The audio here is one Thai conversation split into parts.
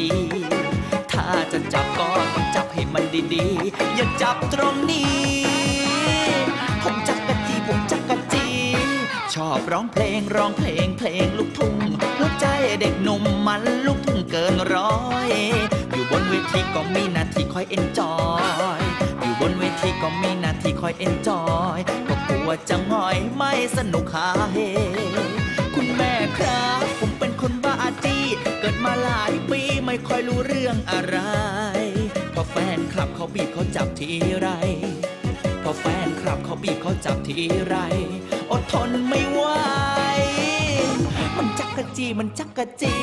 ดีๆ ถ้าจะจับก็ต้องจับให้มันดีๆ อย่าจับตรงนี้ ผมจักกะจีผมจักกะจี ชอบร้องเพลงร้องเพลงเพลงลูกทุ่งหัวใจเด็กหนุ่มมันลูกทุ่งเกินร้อย อยู่บนเวทีก็มีหน้าที่คอยเอนจอยอยู่บนเวทีก็มีหน้าที่คอยเอนจอยก็กลัวจะง่อยไม่สนุกหาเฮคุณแม่ครับ เกิดมาหลายปีไม่ค่อยรู้เรื่องอะไร พอแฟนคลับเขาบีบเขาจับทีไร พอแฟนคลับเขาบีบเขาจับทีไร อดทนไม่ไหว มันจักกะจีมันจักกะจี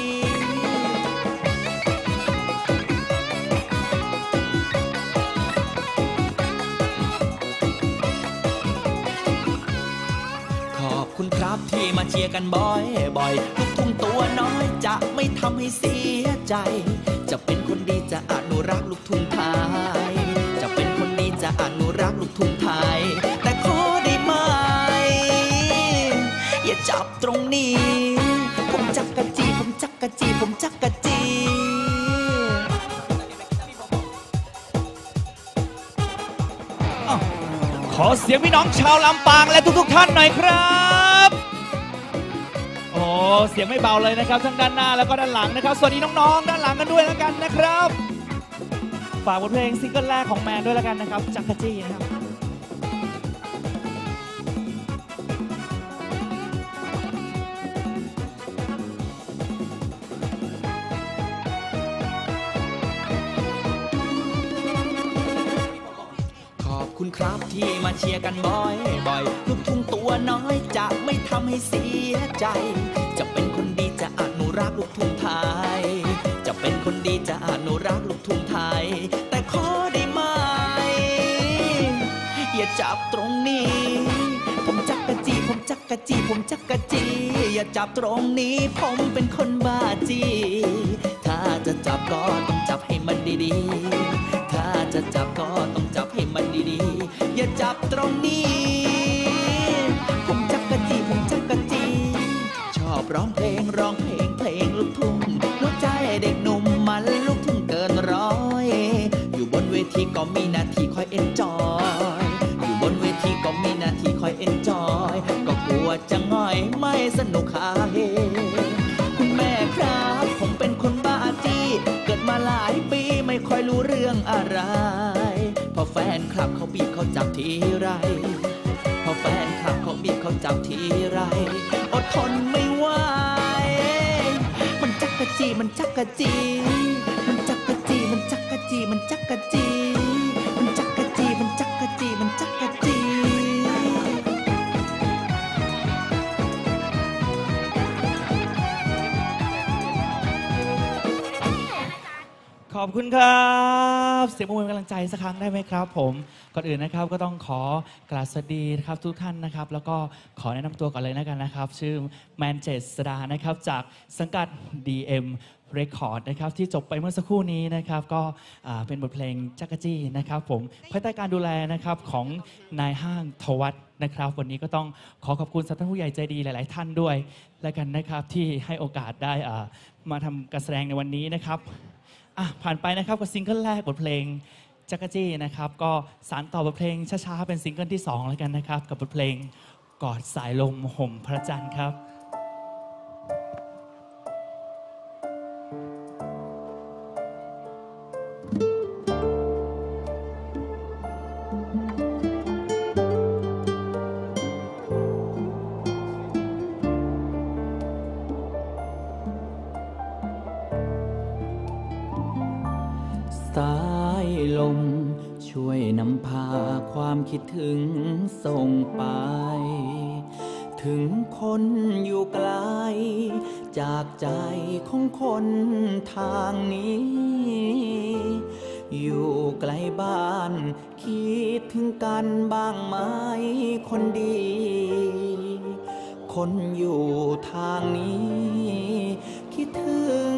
ขอบคุณครับที่มาเชียร์กันบ่อยบ่อยลูกทุ่งตัวน้อยจะไม่ทำให้เสียใจ จะเป็นคนดีจะอนุรักษ์ลูกทุ่งไทย จะเป็นคนดีจะอนุรักษ์ลูกทุ่งไทย แต่ขอได้ไหม อย่าจับตรงนี้ ผมจักกะจีผมจักกะจีผมจักกะ ขอเสียงพี่น้องชาวลำปางและทุกๆท่านหน่อยครับโอ้เสียงไม่เบาเลยนะครับทั้งด้านหน้าแล้วก็ด้านหลังนะครับ สวัสดีน้องๆ ด้านหลังกันด้วยแล้วกันนะครับ ฝากบทเพลงซิงเกิลแรกของแมนด้วยแล้วกันนะครับจักรจี้นะครับ มาเชียร์กันบ่อยบ่อยลูกทุ่งตัวน้อยจะไม่ทำให้เสียใจ จะเป็นคนดีจะอนุรักษ์ลูกทุ่งไทย จะเป็นคนดีจะอนุรักษ์ลูกทุ่งไทย แต่ขอได้ไหมอย่าจับตรงนี้ ผมจักกะจีผมจักกะจีผมจักกะจี อย่าจับตรงนี้ ผมเป็นคนบ้าจี ถ้าจะจับก็ต้องจับให้มันดีๆ ถ้าจะจับก็ต้องจับให้มันดีๆ อย่าจับตรงนี้ ผมจักกะจีผมจักกะจี ชอบร้องเพลงร้องเพลงเพลงลูกทุ่งหัวใจเด็กหนุ่มมันลูกทุ่งเกินร้อย อยู่บนเวทีก็มีหน้าที่คอยเอ็นจอยอยู่บนเวทีก็มีหน้าที่คอยเอ็นจอย ก็กลัวจะง่อยไม่สนุกหาเฮคุณ แฟนคลับเขาบีบเขาจับทีไรพอแฟนคลับเขาบีบเขาจับทีไรอดทนไม่ไหวมันจักกะจีมันจักกะจี มันจักกะจีมันจักกะจีมันจักกะจีมันจักกะจีมันจักกะจีมันจักกะจีขอบคุณครับ เสียงปรบมือกำลังใจสักครั้งได้ไหมครับ ผม ก่อนอื่นนะครับก็ต้องขอกราบสวัสดีนะครับทุกท่านนะครับ แล้วก็ขอแนะนำตัวก่อนเลยนะกันนะครับ ชื่อแมนเจสดานะครับจากสังกัด DM Record นะครับที่จบไปเมื่อสักครู่นี้นะครับก็อ่าเป็นบทเพลงจักรจี้นะครับผมภายใต้การดูแลนะครับของนายห้างทวัฒน์นะครับ วันนี้ก็ต้องขอขอบคุณสำหรับท่านผู้ใหญ่ใจดีหลาย ๆ ท่านด้วย แล้วกันนะครับที่ให้โอกาสได้อ่ามาทำการแสดงในวันนี้นะครับ อะผ่านไปนะครับกับซิงเกิลแรกบทเพลงจักรจี้นะครับก็สารต่อบทเพลงช้าๆเป็นซิงเกิลที่ 2 แล้วกันนะครับ กับบทเพลงกอดสายลมห่มพระจันทร์ครับ ความคิดถึงส่งไป ถึงคนอยู่ไกล จากใจของคนทางนี้ อยู่ไกลบ้าน คิดถึงกันบ้างไหมคนดี คนอยู่ทางนี้ คิดถึง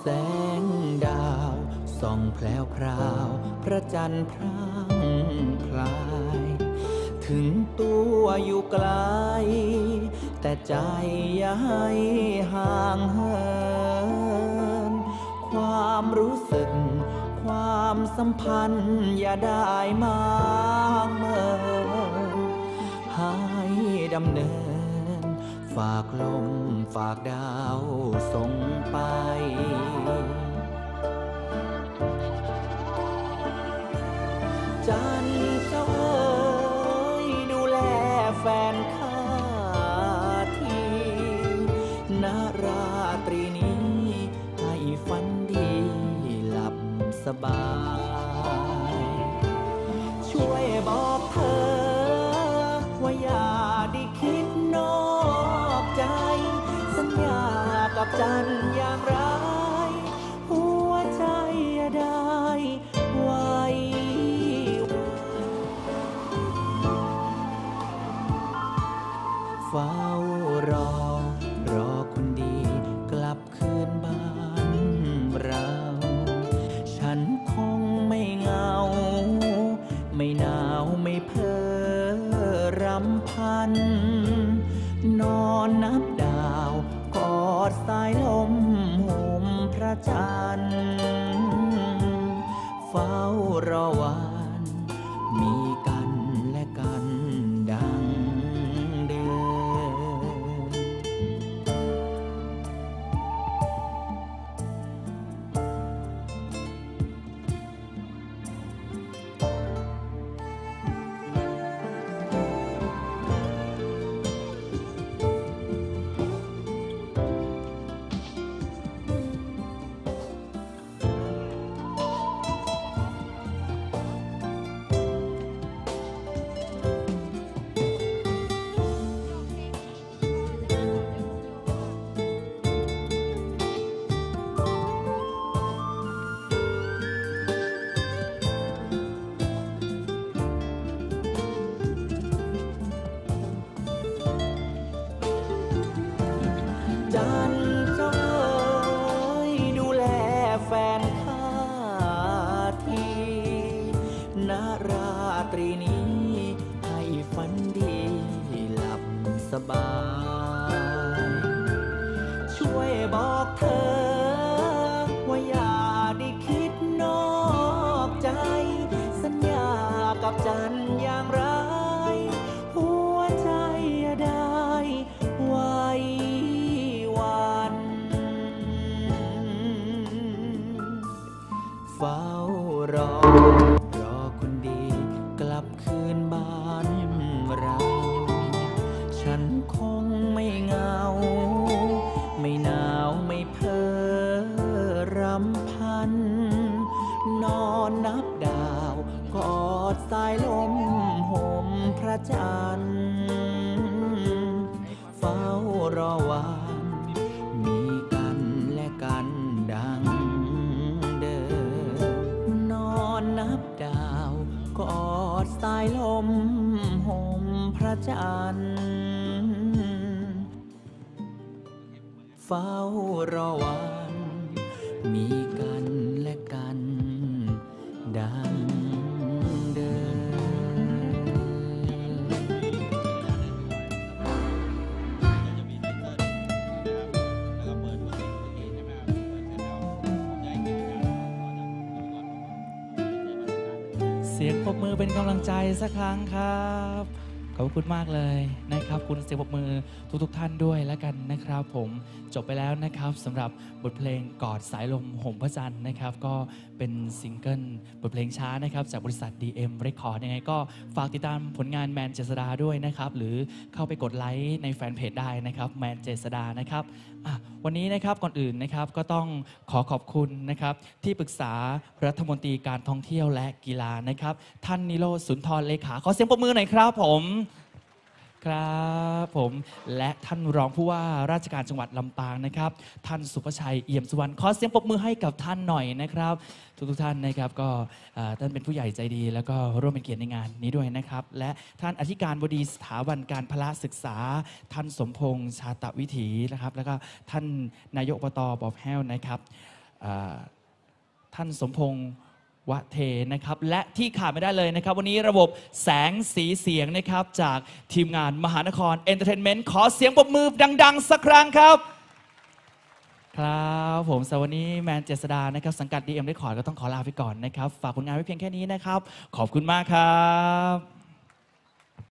แสงดาวส่องแพรวพราว พระจันทร์พรางพลาย ถึงตัวอยู่ไกล แต่ใจอย่าให้ห่างเหิน ความรู้สึก ความสัมพันธ์อย่าได้มางเมินให้ดำเนิน ฝากลม ฝากดาวส่งไป จันทร์เจ้าเอ๋ยดูแลแฟนข้าทีนาราตรีนี้ ให้ฝันดีหลับสบาย ช่วยบอกเธอ ว่าอย่าได้คิด กับจันอย่างไรา รอวั ตรีนี้ ให้ฝันดีหลับสบาย ช่วยบอกเธอ ว่าอย่าได้คิดนอกใจ สัญญากับจันอย่างไร จันทร์เฝ้ารอวัน มีกันและกัน ดังเดิมเสียงปรบมือเป็นกำลังใจสักครั้งครับ ขอบคุณมากเลยนะครับคุณเสียงปรบมือทุกๆทท่านด้วยแล้วกันนะครับ ผมจบไปแล้วนะครับสำหรับบทเพลงกอดสายลมห่มพระจันทร์นะครับ ก็เป็นซิงเกิลบทเพลงช้านะครับ จากบริษัท DM Record ยังไงก็ฝากติดตามผลงานแมนเจษดาด้วยนะครับ หรือเข้าไปกดไลค์ในแฟนเพจได้นะครับแมนเจษดานะครับวันนี้นะครับก่อนอื่นนะครับก็ต้องขอขอบคุณนะครับ ที่ปรึกษารัฐมนตรีการท่องเที่ยวและกีฬานะครับ ท่านนิโรสุนทรเลขาขอเสียงปรบมือหน่อยครับผม ครับผมและท่านรองผู้ว่าราชการจังหวัดลำปางนะครับ ท่านสุภชัยเอี่ยมสุวรรณขอเสียงปรบมือให้กับท่านหน่อยนะครับ ทุกๆท่านนะครับก็อ่าท่านเป็นผู้ใหญ่ใจดี แล้วก็ร่วมเป็นเกียรติในงานนี้ด้วยนะครับ และท่านอธิการบดีสถาบันการพละศึกษา ท่านสมพงษ์ชาตวิถีนะครับ แล้วก็ท่านนายกอบตบอบแห้วนะครับอ่าท่านสมพงษ์ วะเทนะครับ และที่ขาดไม่ได้เลยนะครับ วันนี้ระบบแสงสีเสียงนะครับ จากทีมงานมหานครเอนเตอร์เทนเมนต์ขอเสียงปรบมือดัง ๆ สักครั้งครับ ครับผมสวันนี้แมนเจษดานะครับ สังกัด DM ได้ขอร์ดก็ต้องขอลาไปก่อนนะครับ ฝากผลงานไว้เพียงแค่นี้นะครับ ขอบคุณมากครับ